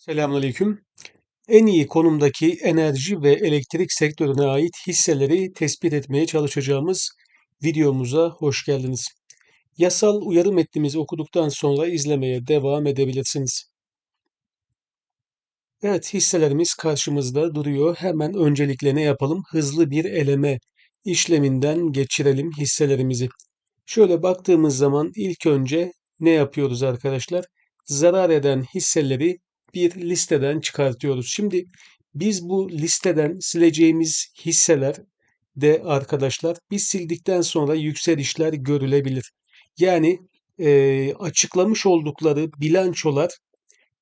Selamünaleyküm. En iyi konumdaki enerji ve elektrik sektörüne ait hisseleri tespit etmeye çalışacağımız videomuza hoş geldiniz. Yasal uyarı metnimizi okuduktan sonra izlemeye devam edebilirsiniz. Evet, hisselerimiz karşımızda duruyor. Hemen öncelikle ne yapalım? Hızlı bir eleme işleminden geçirelim hisselerimizi. Şöyle baktığımız zaman ilk önce ne yapıyoruz arkadaşlar? Zarar eden hisseleri bir listeden çıkartıyoruz. Şimdi biz bu listeden sileceğimiz hisseler de arkadaşlar biz sildikten sonra yükselişler görülebilir. Yani e, açıklamış oldukları bilançolar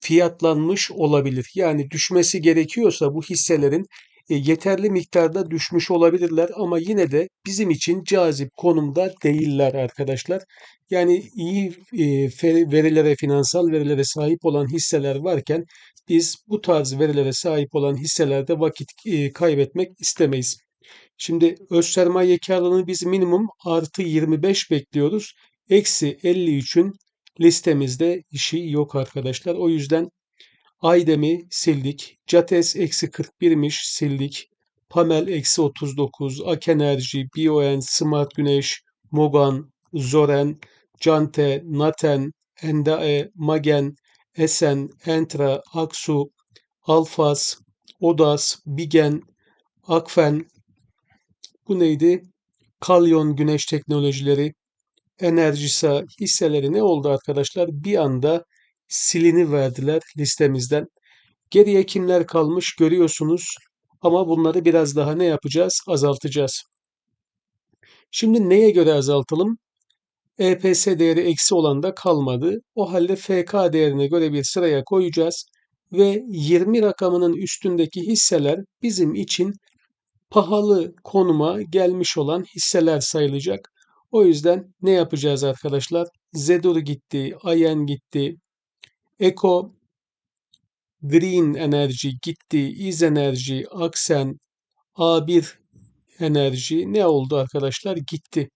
fiyatlanmış olabilir. Yani düşmesi gerekiyorsa bu hisselerin yeterli miktarda düşmüş olabilirler ama yine de bizim için cazip konumda değiller arkadaşlar. Yani iyi e, verilere, finansal verilere sahip olan hisseler varken biz bu tarz verilere sahip olan hisselerde vakit e, kaybetmek istemeyiz. Şimdi öz sermaye karlılığını biz minimum artı 25 bekliyoruz. Eksi 53'ün listemizde işi yok arkadaşlar. O yüzden Aydem'i sildik. Cates eksi 41'miş sildik. Pamel eksi 39. Akenerji, Bioen, Smart Güneş, Mogan, Zoren, Cante, Naten, Endae, Magen, Esen, Entra, Aksu, Alfas, Odas, Bigen, Akfen, bu neydi? Kalyon Güneş Teknolojileri, Enerjisa hisseleri ne oldu arkadaşlar? Bir anda silini verdiler listemizden. Geriye kimler kalmış görüyorsunuz ama bunları biraz daha ne yapacağız? Azaltacağız. Şimdi neye göre azaltalım? EPS değeri eksi olan da kalmadı. O halde FK değerine göre bir sıraya koyacağız ve 20 rakamının üstündeki hisseler bizim için pahalı konuma gelmiş olan hisseler sayılacak. O yüzden ne yapacağız arkadaşlar? Zedur gitti, Ayen gitti, Eko Green Enerji gitti, İz Enerji, Aksen, A1 Enerji ne oldu arkadaşlar? Gitti.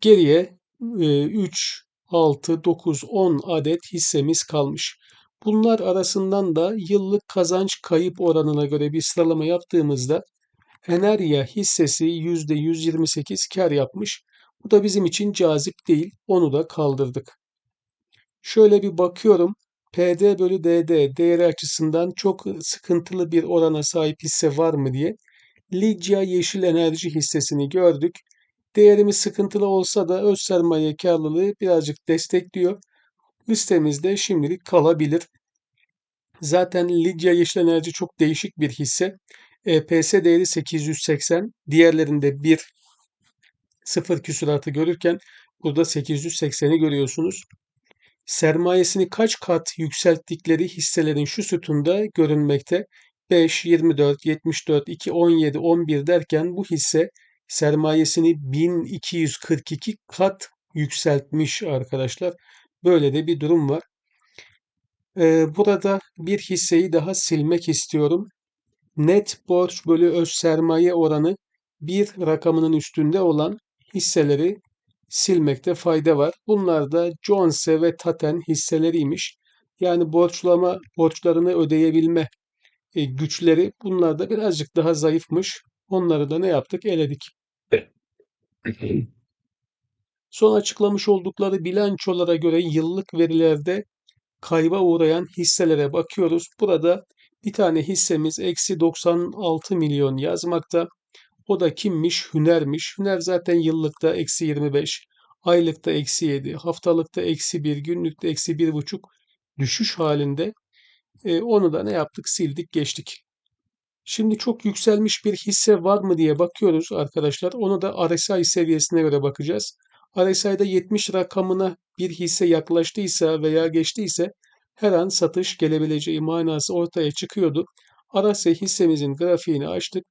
Geriye 3, 6, 9, 10 adet hissemiz kalmış. Bunlar arasından da yıllık kazanç kayıp oranına göre bir sıralama yaptığımızda Enerya hissesi %128 kar yapmış. Bu da bizim için cazip değil. Onu da kaldırdık. Şöyle bir bakıyorum. PD bölü DD değeri açısından çok sıkıntılı bir orana sahip hisse var mı diye. Lidya Yeşil Enerji hissesini gördük. Değerimiz sıkıntılı olsa da öz sermaye karlılığı birazcık destekliyor. Listemizde şimdilik kalabilir. Zaten Lidya Yeşil Enerji çok değişik bir hisse. EPS değeri 880. Diğerlerinde 1 sıfır küsuratı görürken burada 880'i görüyorsunuz sermayesini kaç kat yükselttikleri hisselerin şu sütunda görünmekte. 5, 24, 74, 2, 17, 11 derken bu hisse sermayesini 1242 kat yükseltmiş arkadaşlar. Böyle de bir durum var. Ee, burada bir hisseyi daha silmek istiyorum. Net borç bölü öz sermaye oranı bir rakamının üstünde olan hisseleri silmekte fayda var. Bunlar da Jones'e ve Taten hisseleriymiş. Yani borçlama, borçlarını ödeyebilme e, güçleri bunlar da birazcık daha zayıfmış. Onları da ne yaptık? Eledik. Son açıklamış oldukları bilançolara göre yıllık verilerde kayba uğrayan hisselere bakıyoruz. Burada bir tane hissemiz eksi 96 milyon yazmakta. O da kimmiş? Hünermiş. Hüner zaten yıllıkta eksi 25, aylıkta eksi 7, haftalıkta eksi 1, günlükte eksi 1,5 düşüş halinde. E, onu da ne yaptık? Sildik, geçtik. Şimdi çok yükselmiş bir hisse var mı diye bakıyoruz arkadaşlar. Onu da RSI seviyesine göre bakacağız. RSI'da 70 rakamına bir hisse yaklaştıysa veya geçtiyse her an satış gelebileceği manası ortaya çıkıyordu. RSI hissemizin grafiğini açtık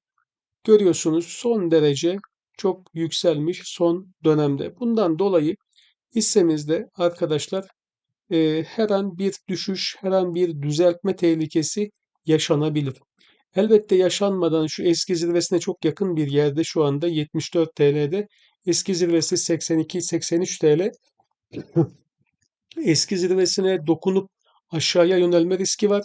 görüyorsunuz son derece çok yükselmiş son dönemde. Bundan dolayı hissemizde arkadaşlar e, her an bir düşüş, her an bir düzeltme tehlikesi yaşanabilir. Elbette yaşanmadan şu eski zirvesine çok yakın bir yerde şu anda 74 TL'de. Eski zirvesi 82-83 TL. Eski zirvesine dokunup aşağıya yönelme riski var.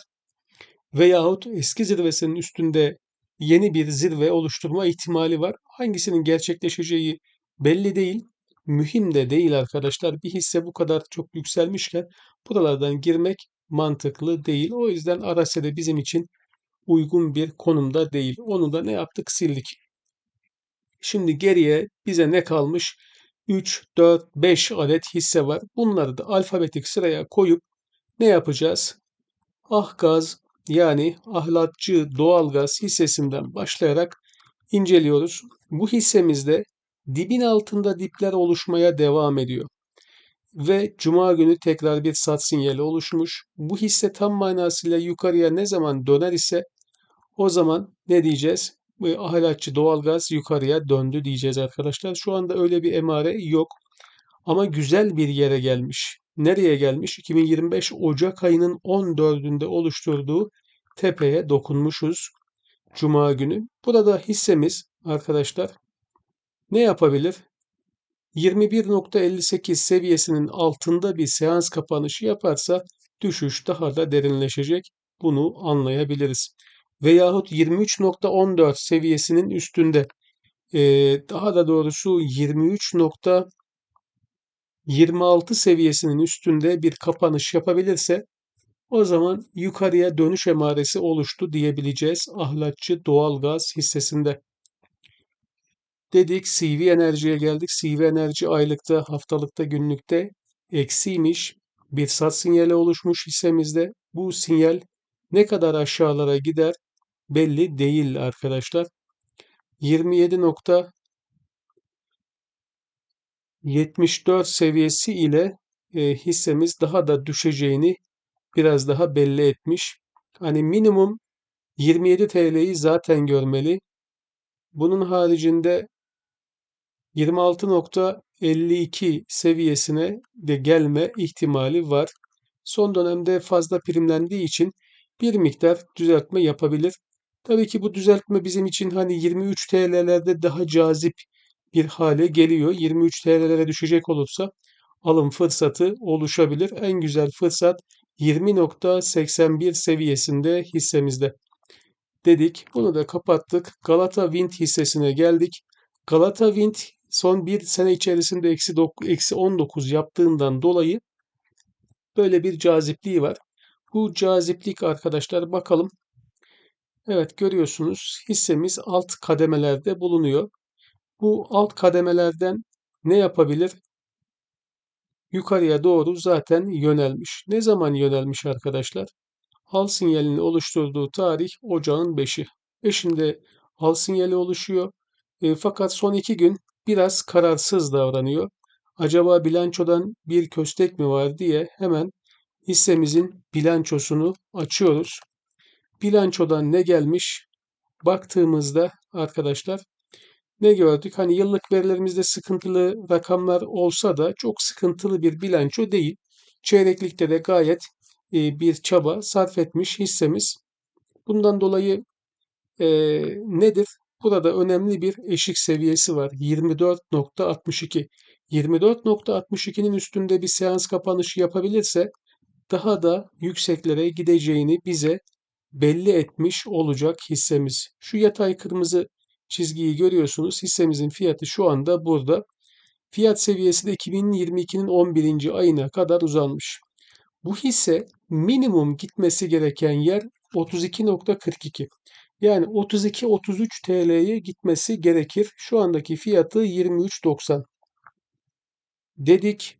veyahut eski zirvesinin üstünde yeni bir zirve oluşturma ihtimali var. Hangisinin gerçekleşeceği belli değil. Mühim de değil arkadaşlar. Bir hisse bu kadar çok yükselmişken buralardan girmek mantıklı değil. O yüzden Aras'e bizim için uygun bir konumda değil. Onu da ne yaptık? Sildik. Şimdi geriye bize ne kalmış? 3, 4, 5 adet hisse var. Bunları da alfabetik sıraya koyup ne yapacağız? Ahgaz yani ahlatçı doğalgaz hissesinden başlayarak inceliyoruz. Bu hissemizde dibin altında dipler oluşmaya devam ediyor. Ve cuma günü tekrar bir sat sinyali oluşmuş. Bu hisse tam manasıyla yukarıya ne zaman döner ise o zaman ne diyeceğiz? Bu ahlatçı doğalgaz yukarıya döndü diyeceğiz arkadaşlar. Şu anda öyle bir emare yok. Ama güzel bir yere gelmiş. Nereye gelmiş? 2025 Ocak ayının 14'ünde oluşturduğu tepeye dokunmuşuz. Cuma günü. Burada hissemiz arkadaşlar ne yapabilir? 21.58 seviyesinin altında bir seans kapanışı yaparsa düşüş daha da derinleşecek. Bunu anlayabiliriz. Veyahut 23.14 seviyesinin üstünde daha da doğrusu 23.26 seviyesinin üstünde bir kapanış yapabilirse o zaman yukarıya dönüş emaresi oluştu diyebileceğiz ahlatçı doğalgaz hissesinde. Dedik CV enerjiye geldik. CV enerji aylıkta, haftalıkta, günlükte eksiymiş. Bir sat sinyali oluşmuş hissemizde. Bu sinyal ne kadar aşağılara gider belli değil arkadaşlar. 27.74 seviyesi ile e, hissemiz daha da düşeceğini biraz daha belli etmiş. Hani minimum 27 TL'yi zaten görmeli. Bunun haricinde 26.52 seviyesine de gelme ihtimali var. Son dönemde fazla primlendiği için bir miktar düzeltme yapabilir. Tabii ki bu düzeltme bizim için hani 23 TL'lerde daha cazip bir hale geliyor. 23 TL'lere düşecek olursa alım fırsatı oluşabilir. En güzel fırsat 20.81 seviyesinde hissemizde dedik. Bunu da kapattık. Galata Wind hissesine geldik. Galata Wind son bir sene içerisinde eksi, eksi 19 yaptığından dolayı böyle bir cazipliği var. Bu caziplik arkadaşlar bakalım. Evet görüyorsunuz hissemiz alt kademelerde bulunuyor. Bu alt kademelerden ne yapabilir? Yukarıya doğru zaten yönelmiş. Ne zaman yönelmiş arkadaşlar? Al sinyalini oluşturduğu tarih ocağın 5'i. 5'inde al sinyali oluşuyor. E, fakat son iki gün biraz kararsız davranıyor. Acaba bilançodan bir köstek mi var diye hemen hissemizin bilançosunu açıyoruz. Bilançodan ne gelmiş? Baktığımızda arkadaşlar ne gördük? Hani yıllık verilerimizde sıkıntılı rakamlar olsa da çok sıkıntılı bir bilanço değil. Çeyreklikte de gayet e, bir çaba sarf etmiş hissemiz. Bundan dolayı e, nedir? Burada önemli bir eşik seviyesi var. 24.62. 24.62'nin üstünde bir seans kapanışı yapabilirse daha da yükseklere gideceğini bize belli etmiş olacak hissemiz. Şu yatay kırmızı çizgiyi görüyorsunuz. Hissemizin fiyatı şu anda burada. Fiyat seviyesi de 2022'nin 11. ayına kadar uzanmış. Bu hisse minimum gitmesi gereken yer 32.42. Yani 32-33 TL'ye gitmesi gerekir. Şu andaki fiyatı 23.90. Dedik.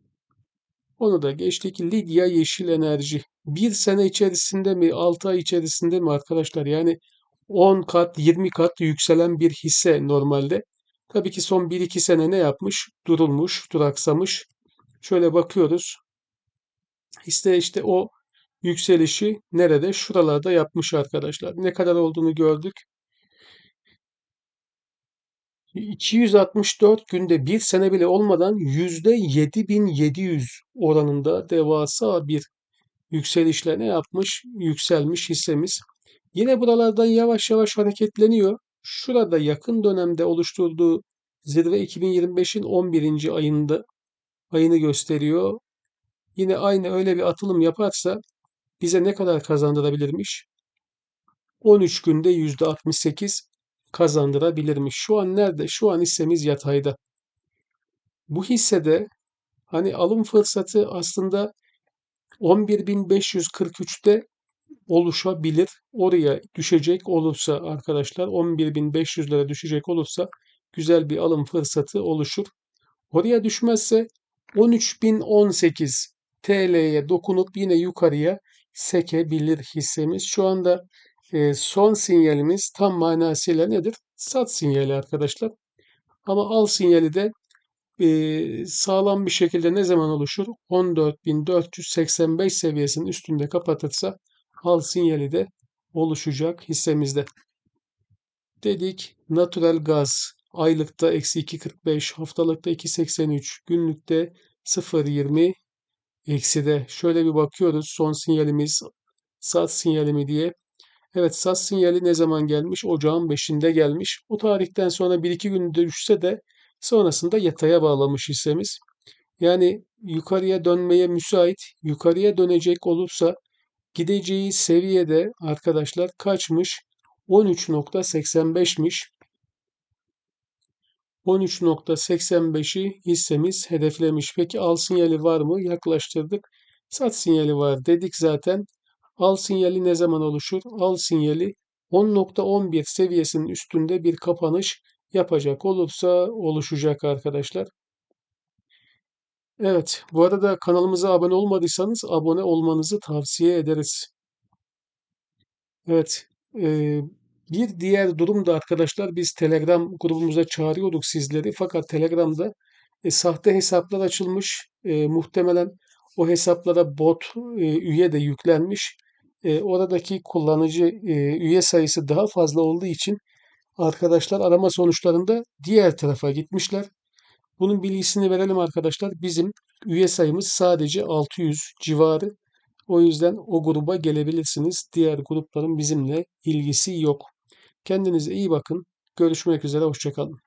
Onu da geçtik. Lidya Yeşil Enerji. Bir sene içerisinde mi, 6 ay içerisinde mi arkadaşlar? Yani 10 kat, 20 kat yükselen bir hisse normalde. Tabii ki son 1-2 sene ne yapmış? Durulmuş, duraksamış. Şöyle bakıyoruz. İşte işte o yükselişi nerede? Şuralarda yapmış arkadaşlar. Ne kadar olduğunu gördük. 264 günde bir sene bile olmadan %7700 oranında devasa bir yükselişle ne yapmış? Yükselmiş hissemiz. Yine buralardan yavaş yavaş hareketleniyor. Şurada yakın dönemde oluşturduğu zirve 2025'in 11. ayında ayını gösteriyor. Yine aynı öyle bir atılım yaparsa bize ne kadar kazandırabilirmiş? 13 günde %68 kazandırabilirmiş. Şu an nerede? Şu an hissemiz yatayda. Bu hissede hani alım fırsatı aslında 11.543'te oluşabilir. Oraya düşecek olursa arkadaşlar 11.500'lere düşecek olursa güzel bir alım fırsatı oluşur. Oraya düşmezse 13.018 TL'ye dokunup yine yukarıya sekebilir hissemiz. Şu anda e, son sinyalimiz tam manasıyla nedir? Sat sinyali arkadaşlar. Ama al sinyali de e, sağlam bir şekilde ne zaman oluşur? 14.485 seviyesinin üstünde kapatırsa al sinyali de oluşacak hissemizde. Dedik natural gaz aylıkta eksi 2.45, haftalıkta 2.83, günlükte 0.20 eksi de. Şöyle bir bakıyoruz son sinyalimiz sat sinyali mi diye. Evet sat sinyali ne zaman gelmiş? Ocağın 5'inde gelmiş. O tarihten sonra 1-2 gün düşse de sonrasında yataya bağlamış hissemiz. Yani yukarıya dönmeye müsait, yukarıya dönecek olursa gideceği seviyede arkadaşlar kaçmış? 13.85'miş. 13.85'i hissemiz hedeflemiş. Peki al sinyali var mı? Yaklaştırdık. Sat sinyali var dedik zaten. Al sinyali ne zaman oluşur? Al sinyali 10.11 seviyesinin üstünde bir kapanış yapacak olursa oluşacak arkadaşlar. Evet, bu arada kanalımıza abone olmadıysanız abone olmanızı tavsiye ederiz. Evet, e, bir diğer durum da arkadaşlar biz Telegram grubumuza çağırıyorduk sizleri fakat Telegram'da e, sahte hesaplar açılmış. E, muhtemelen o hesaplara bot e, üye de yüklenmiş. E, oradaki kullanıcı e, üye sayısı daha fazla olduğu için arkadaşlar arama sonuçlarında diğer tarafa gitmişler. Bunun bilgisini verelim arkadaşlar. Bizim üye sayımız sadece 600 civarı. O yüzden o gruba gelebilirsiniz. Diğer grupların bizimle ilgisi yok. Kendinize iyi bakın. Görüşmek üzere. Hoşçakalın.